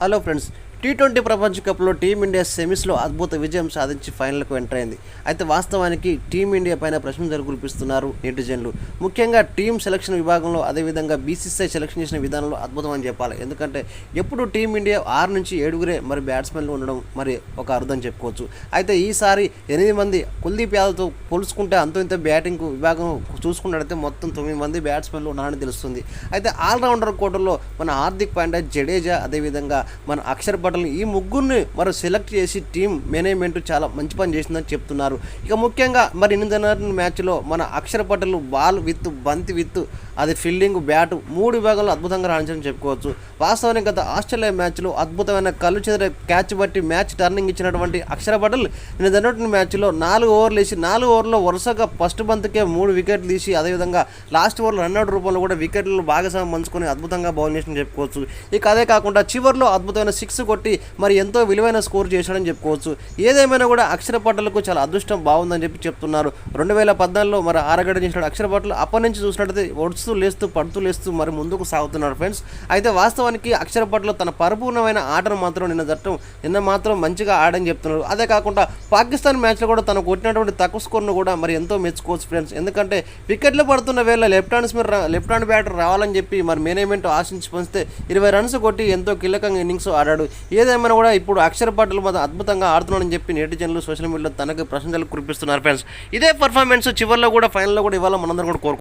Hello friends T twenty ప్రపంచ కప్లో team India సెమీస్లో అద్భుత విజయం సాధించి ఫైనల్కు ఎంటర్ అయింది అయితే వాస్తవానికి టీమిండియా పైన ప్రశంసలు కురిపిస్తున్నారు నెటిజన్లు. ముఖ్యంగా టీం సెలక్షన్ విభాగంలో అదేవిధంగా బీసీసీఐ సెలక్షన్ చేసిన విధానంలో అద్భుతం అని చెప్పాలి. ఎందుకంటే ఎప్పుడు టీమిండియా ఆరు నుంచి ఏడుగురే మరి బ్యాట్స్మెన్లు ఉండడం మరి ఒక అర్థం చెప్పుకోవచ్చు. అయితే ఈసారి ఎనిమిది మంది కుల్దీప్ యాదవ్తో పోల్చుకుంటే అంత ఇంత బ్యాటింగ్ విభాగం చూసుకున్నట్టయితే మొత్తం తొమ్మిది మంది బ్యాట్స్మెన్లు ఉన్నారని తెలుస్తుంది. అయితే ఆల్రౌండర్ కోటలో మన హార్దిక్ పాండ్యా జడేజా అదేవిధంగా మన అక్షర్ పటేల్. ఈ ముగ్గురిని మరి సెలెక్ట్ చేసి టీం మేనేజ్మెంట్ చాలా మంచి పని చేసిందని చెప్తున్నారు. ఇక ముఖ్యంగా మరి ఎనిమిదిన్నర మ్యాచ్లో మన అక్షర పటేల్ బాల్ విత్ బంతి విత్ అది ఫీల్డింగ్ బ్యాట్ మూడు విభాగాలు అద్భుతంగా రాణించని చెప్పుకోవచ్చు. వాస్తవానికి గత ఆస్ట్రేలియా మ్యాచ్లో అద్భుతమైన కళ్ళు చెదిరే క్యాచ్ బట్టి మ్యాచ్ టర్నింగ్ ఇచ్చినటువంటి అక్షర పటల్ నిన్న జరిగిన మ్యాచ్లో నాలుగు ఓవర్లు వేసి నాలుగు ఓవర్లో వరుసగా ఫస్ట్ బంత్కే మూడు వికెట్లు తీసి అదేవిధంగా లాస్ట్ ఓవర్లో రన్అట్ రూపంలో కూడా వికెట్లు భాగస్వామ్యం పంచుకొని అద్భుతంగా బౌలింగ్ చేసిన చెప్పుకోవచ్చు. ఇక అదే కాకుండా చివరిలో అద్భుతమైన సిక్స్ కొట్టి మరి ఎంతో విలువైన స్కోర్ చేశాడని చెప్పుకోవచ్చు. ఏదేమైనా కూడా అక్షర పట్టలకు చాలా అదృష్టం బాగుందని చెప్పి చెప్తున్నారు. రెండు వేల పద్నాలుగులో మరి ఆరగడ చేసిన అక్షర పటేల్ అప్పటి నుంచి చూసినట్టయితే ఒడుస్తూ లేస్తూ పడుతూ లేస్తూ మరి ముందుకు సాగుతున్నారు ఫ్రెండ్స్. అయితే వాస్తవానికి అక్షర పటేల్ తన పరిపూర్ణమైన ఆటను మాత్రం నిన్న జట్టం నిన్న మాత్రం మంచిగా ఆడని చెప్తున్నారు. అదే కాకుండా పాకిస్తాన్ మ్యాచ్లో కూడా తను కొట్టినటువంటి తక్కువ స్కోర్ను కూడా మరి ఎంతో మెచ్చుకోవచ్చు ఫ్రెండ్స్. ఎందుకంటే వికెట్లు పడుతున్న వేళ లెఫ్ట్ హ్యాండ్ మీద లెఫ్ట్ హ్యాండ్ బ్యాటర్ రావాలని చెప్పి మరి మేనేజ్మెంట్ ఆశించి పంచితే ఇరవై రన్స్ కొట్టి ఎంతో కీలకంగా ఇన్నింగ్స్ ఆడాడు. ఏదేమైనా కూడా ఇప్పుడు అక్షర పాటలు మాత్రం అద్భుతంగా ఆడుతున్నాడని చెప్పి నెటిజన్లు సోషల్ మీడియాలో తనకు ప్రశంసలు కురిపిస్తున్నారు ఫ్రెండ్స్. ఇదే పర్ఫార్మెన్స్ చివరిలో కూడా ఫైనల్లో కూడా ఇవాళ మనందరం కూడా కోరుకుంటున్నాం.